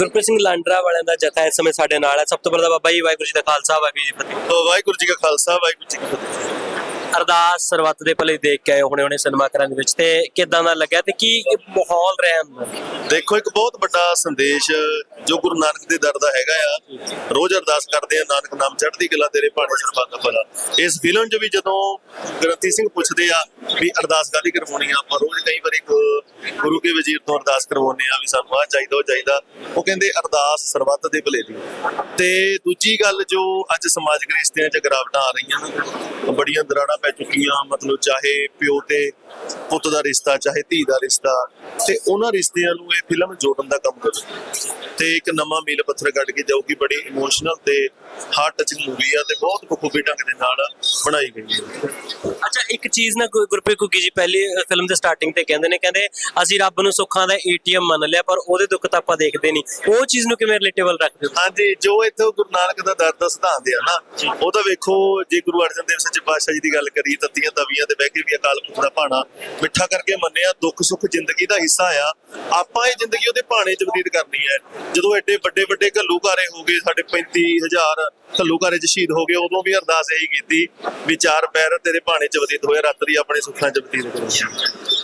ਗੁਰਪ੍ਰੀਤ ਸਿੰਘ ਲਾਂਡਰਾ ਵਾਲਿਆਂ ਦਾ ਜਥਾ ਇਸ ਸਮੇਂ ਸਾਡੇ ਨਾਲ ਹੈ। ਸਭ ਤੋਂ ਪਹਿਲਾਂ ਬਾਬਾ ਜੀ ਵਾਹਿਗੁਰੂ ਜੀ ਦਾ ਖਾਲਸਾ ਵਾਹਿਗੁਰੂ ਜੀ ਫਤਿਹ। ਵਾਹਿਗੁਰੂ ਜੀ ਕਾ ਖਾਲਸਾ ਵਾਹਿਗੁਰੂ ਜੀ ਕੀ ਫਤਿਹ। ਅਰਦਾਸ ਸਰਬੱਤ ਦੇ ਭਲੇ ਦੇਖ ਕੇ ਆਏ ਹੁਣੇ ਹੁਣੇ ਸਿਨੇਮਾ ਘਰਾਂ ਦੇ ਵਿੱਚ। ਤੇ ਕਿਦਾਂ ਦਾ ਲੱਗਿਆ ਤੇ ਕੀ ਮਾਹੌਲ ਰਿਹਾ ਅੰਦਰ? ਦੇਖੋ ਇੱਕ ਬਹੁਤ ਵੱਡਾ ਸੰਦੇਸ਼ ਜੋ ਗੁਰੂ ਨਾਨਕ ਦੇ ਦਰ ਦਾ ਹੈਗਾ ਆ। ਰੋਜ਼ ਅਰਦਾਸ ਕਰਦੇ ਆ ਨਾਨਕ ਨਾਮ ਚੜ੍ਹਦੀ ਕਲਾ ਤੇਰੇ ਭਾਣੇ ਸਰਬੱਤ ਦਾ ਭਲਾ। ਇਸ ਫਿਲਮ 'ਚ ਵੀ ਜਦੋਂ ਗ੍ਰੰਥੀ ਸਿੰਘ ਪੁੱਛਦੇ ਆ ਵੀ ਅਰਦਾਸ ਕਾਹਦੀ ਕਰਵਾਉਣੀ ਆ ਆਪਾਂ ਰੋਜ਼ ਕਈ ਵਾਰੀ ਗੁਰੂ ਕੇ ਵਜ਼ੀਰ ਤੋਂ ਅਰਦਾਸ ਕਰਵਾਉਂਦੇ ਆ ਵੀ ਸਾਨੂੰ ਆਹ ਚਾਹੀਦਾ, ਉਹ ਚਾਹੀਦਾ। ਉਹ ਕਹਿੰਦੇ, ਅਰਦਾਸ ਸਰਬੱਤ ਦੇ ਭਲੇ ਦੀ ਤੇ ਦੂਜੀ ਗੱਲ ਜੋ ਅੱਜ ਸਮਾਜਿਕ ਰਿਸ਼ਤਿਆਂ 'ਚ ਗਿਰਾਵਟਾਂ ਆ ਰਹੀਆਂ ਨੇ ਬੜੀਆਂ ਦਰਾੜਾਂ ਪੈ ਚੁੱਕੀਆਂ, ਮਤਲਬ ਚਾਹੇ ਪਿਓ ਤੇ ਪੁੱਤ ਦਾ ਰਿਸ਼ਤਾ, ਚਾਹੇ ਧੀ ਦਾ ਰਿਸ਼ਤਾ, ਤੇ ਉਹਨਾਂ ਰਿਸ਼ਤਿਆਂ ਨੂੰ ਇਹ ਫਿਲਮ ਜੋੜਨ ਦਾ ਕੰਮ ਕਰਦੀ ਤੇ ਇੱਕ ਨਵਾਂ ਮੀਲ ਪੱਥਰ ਕੱਢ ਕੇ ਜਾਊਗੀ, ਬੜੀ ਇਮੋਸ਼ਨਲ ਤੇ ਹਾਰਟ ਟਚਿੰਗ ਮੂਵੀ ਆ ਤੇ ਬਹੁਤ ਬਖੂਬੀ ਢੰਗ ਦੇ ਨਾਲ ਬਣਾਈ ਗਈ ਹੈ। ਅੱਛਾ ਇੱਕ ਚੀਜ਼ ਨਾ ਗੁਰਪ੍ਰੀਤ ਕੁੱਗੀ ਜੀ ਪਹਿਲੀ ਫਿਲਮ ਦੇ ਸਟਾਰਟਿੰਗ ਤੇ ਕਹਿੰਦੇ ਨੇ ਕਹਿੰਦੇ ਅਸੀਂ ਰੱਬ ਨੂੰ ਸੁੱਖਾਂ ਦਾ ਏਟੀਐਮ ਮੰਨ ਲਿਆ ਪਰ ਉਹਦੇ ਦੁੱਖ ਤਾਂ ਆਪਾਂ ਦੇਖਦੇ ਨਹੀਂ। ਉਹ ਚੀਜ਼ ਨੂੰ ਕਿਵੇਂ ਰਿਲੇਟੇਬਲ ਰੱਖਦੇ ਹੋ? ਹਾਂਜੀ ਜੋ ਇੱਥੇ ਗੁਰੂ ਨਾਨਕ ਦਾ ਦਰ ਦਾ ਸਿਧਾਂਤ ਆ ਨਾ ਉਹ ਤਾਂ ਵੇਖੋ ਜੇ ਗੁਰੂ ਅਰਜਨ ਦੇਵ ਸੱਚੇ ਪਾਤਸ਼ਾਹ ਜੀ ਦੀ ਗੱਲ ਕਰੀਏ ਤੱਤੀਆਂ ਤਵੀਆਂ ਤੇ ਬਹਿ ਕੇ ਵੀ ਅਕਾਲ ਪੁਰਖ ਦਾ ਭਾਣਾ ਮਿੱਠਾ ਕਰਕੇ ਮੰਨਿਆ ਦੁੱਖ ਸੁੱਖ ਜ਼ਿੰਦਗੀ ਦਾ ਹਿੱਸਾ ਆ ਆਪਾਂ ਇਹ ਜ਼ਿੰਦਗੀ ਉਹਦੇ ਭਾਣੇ 'ਚ ਬਤੀਤ ਕਰਨੀ ਹੈ। ਜਦੋਂ ਐਡੇ ਵੱਡੇ ਵੱਡੇ ਘੱਲੂਘਾਰੇ ਹੋ ਗਏ ਸਾਡੇ 35000 ਘੱਲੂਘਾਰੇ 'ਚ ਸ਼ਹੀਦ ਹੋ ਗਏ, ਉਦੋਂ ਵੀ ਅਰਦਾਸ ਇਹੀ ਕੀਤੀ ਵੀ ਚਾਰ ਪੈਰ ਤੇਰੇ ਭਾਣੇ 'ਚ ਬਤੀਤ ਹੋਏ ਰਾਤਰੀ ਆਪਣੇ ਸੁੱਖਾਂ 'ਚ ਬਤੀਤ ਕਰੋ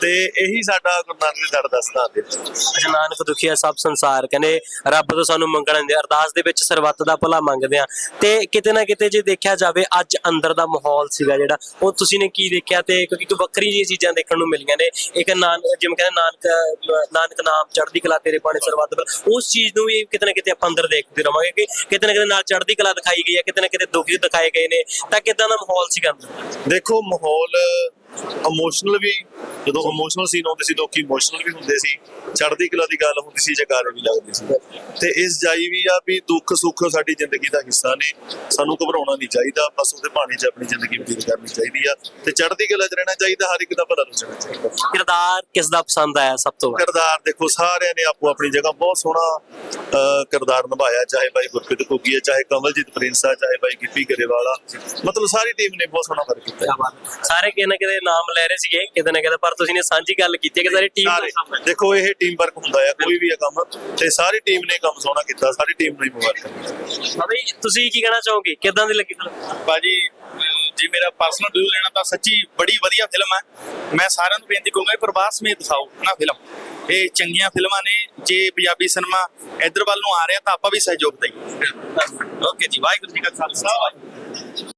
ਤੇ ਇਹੀ ਸਾਡਾ ਗੁਰੂ ਨਾਨਕ ਦਰ ਦਾ ਸਿਧਾਂਤ ਹੈ। ਅੱਛਾ, ਨਾਨਕ ਦੁਖੀਆ ਸਭ ਸੰਸਾਰ, ਕਹਿੰਦੇ ਰੱਬ ਤੋਂ ਸਾਨੂੰ ਮੰਗਣ ਦੇ ਅਰਦਾਸ ਦੇ ਵਿੱਚ ਸਰਬੱਤ ਦਾ ਭਲਾ ਮੰਗਦੇ ਆ। ਤੇ ਕਿਤੇ ਨਾ ਕਿਤੇ ਜੇ ਦੇਖਿਆ ਜਾਵੇ, ਅੱਜ ਅੰਦਰ ਦਾ ਮਾਹੌਲ ਸੀਗਾ ਜਿਹੜਾ, ਉਹ ਤੁਸੀਂ ਨੇ ਕੀ ਦੇਖਿਆ ਤੇ ਕਿਉਂਕਿ ਇੱਕ ਵੱਖਰੀ ਜਿਹੀ ਚੀਜ਼ਾਂ ਦੇਖਣ ਨੂੰ ਮਿਲੀਆਂ ਨੇ। ਇੱਕ ਨਾਨ, ਜਿਵੇਂ ਕਹਿੰਦੇ ਨਾਨਕ ਨਾਨਕ ਨਾਮ ਚੜ੍ਹਦੀ ਕਲਾ ਤੇਰੇ ਭਾਣੇ ਸਰਬੱਤ ਉਸ ਚੀਜ਼ ਨੂੰ ਵੀ ਕਿਤੇ ਨਾ ਕਿਤੇ ਆਪਾਂ ਅੰਦਰ ਦੇਖਦੇ ਰਵਾਂਗੇ ਕਿ ਕਿਤੇ ਨਾ ਕਿਤੇ ਨਾਲ ਚੜ੍ਹਦੀ ਕਲਾ ਦਿਖਾਈ ਗਈ ਹੈ, ਕਿਤੇ ਨਾ ਕਿਤੇ ਦੁਖੀ ਦਿਖਾਏ ਗਏ ਨੇ। ਤਾਂ ਕਿਦਾਂ ਦਾ ਮਾਹੌਲ ਸੀਗਾ ਅੰਦਰ? ਦੇਖੋ, ਮਾਹੌਲ ਇਮੋਸ਼ਨਲ ਵੀ ਜਦੋਂ ਇਮੋਸ਼ਨਲ ਸੀਨ ਆਉਂਦੇ ਸੀ ਲੋਕੀ ਇਮੋਸ਼ਨਲ ਵੀ ਹੁੰਦੇ ਸੀ। ਚੜ੍ਹਦੀ ਕਲਾ ਦੀ ਗੱਲ ਹੁੰਦੀ ਸੀ ਜਗਾਰੇ ਵੀ ਲੱਗਦੇ ਸੀ। ਤੇ ਇਸ ਜਾਈ ਵੀ ਆ ਵੀ ਦੁੱਖ ਸੁੱਖ ਸਾਡੀ ਜ਼ਿੰਦਗੀ ਦਾ ਹਿੱਸਾ ਨੇ। ਸਾਨੂੰ ਘਬਰਾਉਣਾ ਨਹੀਂ ਚਾਹੀਦਾ ਬਸ ਉਹਦੇ ਬਾਣੇ 'ਚ ਆਪਣੀ ਜ਼ਿੰਦਗੀ ਬਤੀਤ ਕਰਨੀ ਚਾਹੀਦੀ ਆ। ਤੇ ਚੜ੍ਹਦੀ ਕਲਾ 'ਚ ਰਹਿਣਾ ਚਾਹੀਦਾ ਹਰ ਇੱਕ ਦਾ ਭਲਾ ਸੋਚਣਾ ਚਾਹੀਦਾ। ਕਿਰਦਾਰ ਕਿਸ ਦਾ ਪਸੰਦ ਆਇਆ ਸਭ ਤੋਂ ਕਿਰਦਾਰ ਦੇਖੋ ਸਾਰਿਆਂ ਨੇ ਆਪੋ ਆਪਣੀ ਜਗ੍ਹਾ ਬਹੁਤ ਸੋਹਣਾ ਕਿਰਦਾਰ ਨਿਭਾਇਆ ਚਾਹੇ ਭਾਈ ਗੁਰਪ੍ਰੀਤ ਘੁੱਗੀ ਹੈ ਚਾਹੇ ਕਮਲਜੀਤ ਪ੍ਰਿੰਸ ਆ ਚਾਹੇ ਭਾਈ ਗਿੱਪੀ ਗਰੇਵਾਲਾ ਮਤਲਬ ਸਾਰੀ ਟੀਮ ਨੇ ਬਹੁਤ ਸੋਹਣਾ ਵਰਕ ਕੀਤਾ। ਸਾਰੇ ਕਿਤੇ ਨਾ ਕਿਤੇ ਨਾਮ ਲੈ ਰਹੇ ਸੀਗੇ ਕਿਤੇ ਨਾ ਕਿਤੇ ਪਰ ਤੁਸੀਂ ਨੇ ਸਾਂਝੀ ਗੱਲ ਕੀਤੀ ਹੈ ਕਿ ਸਾਰੀ ਟੀਮ ਦੇਖੋ ਇਹ ਟੀਮ ਵਰਕ ਹੁੰਦਾ ਆ ਕੋਈ ਵੀ ਆ ਕੰਮ ਤੇ ਸਾਰੀ ਟੀਮ ਨੇ ਕੰਮ ਸੋਹਣਾ ਕੀਤਾ ਸਾਰੀ ਟੀਮ ਨੂੰ ਹੀ ਮੁਬਾਰਕ ਜੀ ਤੁਸੀਂ ਕੀ ਕਹਿਣਾ ਚਾਹੋਗੇ? ਕਿਦਾਂ ਦੀ ਲੱਗੀ ਫਿਲਮ ਬਾਜੀ ਜੀ ਮੇਰਾ ਪਰਸਨਲ ਰਿਵਿਊ ਲੈਣਾ ਤਾਂ ਸੱਚੀ ਬੜੀ ਵਧੀਆ ਫਿਲਮ ਹੈ। ਮੈਂ ਸਾਰਿਆਂ ਨੂੰ ਬੇਨਤੀ ਕਰੂੰਗਾ ਕਿ ਪ੍ਰਵਾਸ ਮੇ ਦਿਖਾਓ ਨਾ ਫਿਲਮ ਇਹ ਚੰਗੀਆਂ ਫਿਲਮਾਂ ਨੇ ਜੇ ਪੰਜਾਬੀ ਸਿਨੇਮਾ ਇੱਧਰ ਵੱਲ ਨੂੰ ਆ ਰਿਹਾ ਤਾਂ ਆਪਾਂ ਵੀ ਸਹਿਯੋਗ ਦਈਏ। ਓਕੇ ਜੀ ਵਾਹਿਗੁਰੂ ਜੀ ਕਾ ਖਾਲਸਾ। ਵਾਹਿਗੁਰੂ